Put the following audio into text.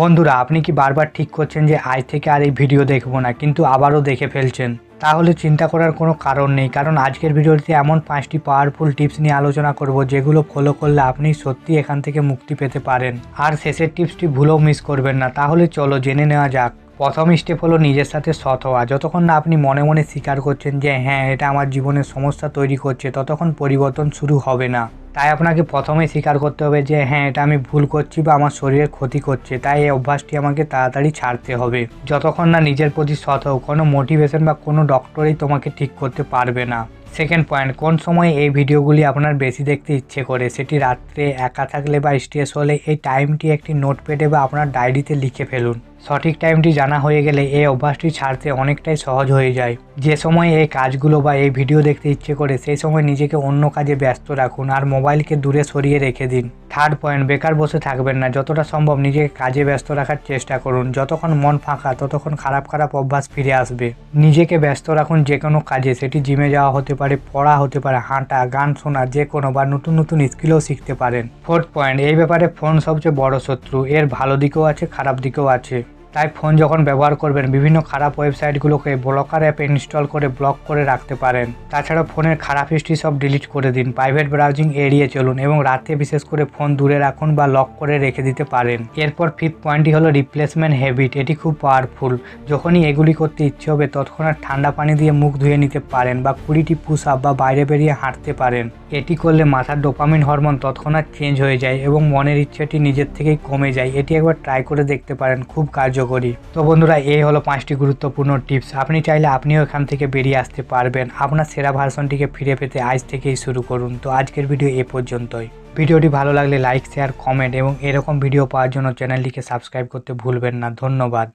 বন্ধুরা, আপনি কি বারবার ঠিক করছেন যে আজ থেকে আর এই ভিডিও দেখব না, কিন্তু আবারও দেখে ফেলছেন? তাহলে চিন্তা করার কোনো কারণ নেই, কারণ আজকের ভিডিওতে এমন পাঁচটি পাওয়ারফুল টিপস নিয়ে আলোচনা করব, যেগুলো ফলো করলে আপনি সত্যি এখান থেকে মুক্তি পেতে পারেন। আর শেষের টিপসটি ভুলেও মিস করবেন না, তাহলে চলো জেনে নেওয়া যাক। প্রথম স্টেপ হলো নিজের সাথে সৎ হওয়া, যতক্ষণ না আপনি মনে মনে স্বীকার করছেন যে হ্যাঁ এটা আমার জীবনের সমস্যা তৈরি করছে, ততক্ষণ পরিবর্তন শুরু হবে না। তাই আপনাকে প্রথমেই স্বীকার করতে হবে যে হ্যাঁ এটা আমি ভুল করছি বা আমার শরীরের ক্ষতি করছে। তাই এই অভ্যাসটি আমাকে তাড়াতাড়ি ছাড়তে হবে। যতক্ষণ না নিজের প্রতি সৎ হোক কোনো মোটিভেশন বা কোনো ডক্টরই তোমাকে ঠিক করতে পারবে না। সেকেন্ড পয়েন্ট কোন সময় এই ভিডিওগুলি আপনার বেশি দেখতে ইচ্ছে করে? সেটি রাত্রে একা থাকলে বা স্ট্রেস হলে এই টাইমটি একটি নোটপ্যাডে বা আপনার ডায়েরিতে লিখে ফেলুন। সঠিক টাইমটি জানা হয়ে গেলে এই অভ্যাসটি ছাড়তে অনেকটাই সহজ হয়ে যায়। যে সময় এই কাজগুলো বা এই ভিডিও দেখতে ইচ্ছে করে, সেই সময় নিজেকে অন্য কাজে ব্যস্ত রাখুন। আর মোবাইলকে দূরে সরিয়ে রেখে দিন। থার্ড পয়েন্ট বেকার বসে থাকবেন না। যতটা সম্ভব নিজেকে কাজে ব্যস্ত রাখার চেষ্টা করুন। যতক্ষণ মন ফাঁকা, ততক্ষণ খারাপ খারাপ অভ্যাস ফিরে আসবে। নিজেকে ব্যস্ত রাখুন যে কোনো কাজে। সেটি জিমে যাওয়া হতে পারে, পড়া হতে পারে, হাঁটা, গান শোনা, যে কোনো, বা নতুন নতুন স্কিলও শিখতে পারেন। ফোর্থ পয়েন্ট এই ব্যাপারে ফোন সবচেয়ে বড় শত্রু। এর ভালো দিকও আছে, খারাপ দিকও আছে। তাই ফোন যখন ব্যবহার করবেন, বিভিন্ন খারাপ ওয়েবসাইটগুলোকে ব্লকার অ্যাপ ইনস্টল করে ব্লক করে রাখতে পারেন। তাছাড়া ফোনের খারাপ হিস্ট্রি সব ডিলিট করে দিন। প্রাইভেট ব্রাউজিং এড়িয়ে চলুন এবং রাতে বিশেষ করে ফোন দূরে রাখুন বা লক করে রেখে দিতে পারেন। এরপর ফিফথ পয়েন্টটি হলো রিপ্লেসমেন্ট হ্যাবিট। এটি খুব পাওয়ারফুল। যখনই এগুলি করতে ইচ্ছে হবে, তৎক্ষণাৎ ঠান্ডা পানি দিয়ে মুখ ধুয়ে নিতে পারেন বা কুড়িটি পুশ আপ বা বাইরে বেরিয়ে হাঁটতে পারেন। এটি করলে মাথার ডোপামিন হরমোন তৎক্ষণাৎ চেঞ্জ হয়ে যায় এবং মনের ইচ্ছাটি নিজের থেকেই কমে যায়। এটি একবার ট্রাই করে দেখতে পারেন। খুব কার্যকরী তো বন্ধুরা, এই হলো পাঁচটি গুরুত্বপূর্ণ টিপস। আপনি চাইলে আপনিও এখান থেকে বেরিয়ে আসতে পারবেন। আপনার সেরা ভার্সনটিকে ফিরে পেতে আজ থেকেই শুরু করুন। তো আজকের ভিডিও এ পর্যন্তই। ভিডিওটি ভালো লাগলে লাইক, শেয়ার, কমেন্ট এবং এরকম ভিডিও পাওয়ার জন্য চ্যানেলটিকে সাবস্ক্রাইব করতে ভুলবেন না। ধন্যবাদ।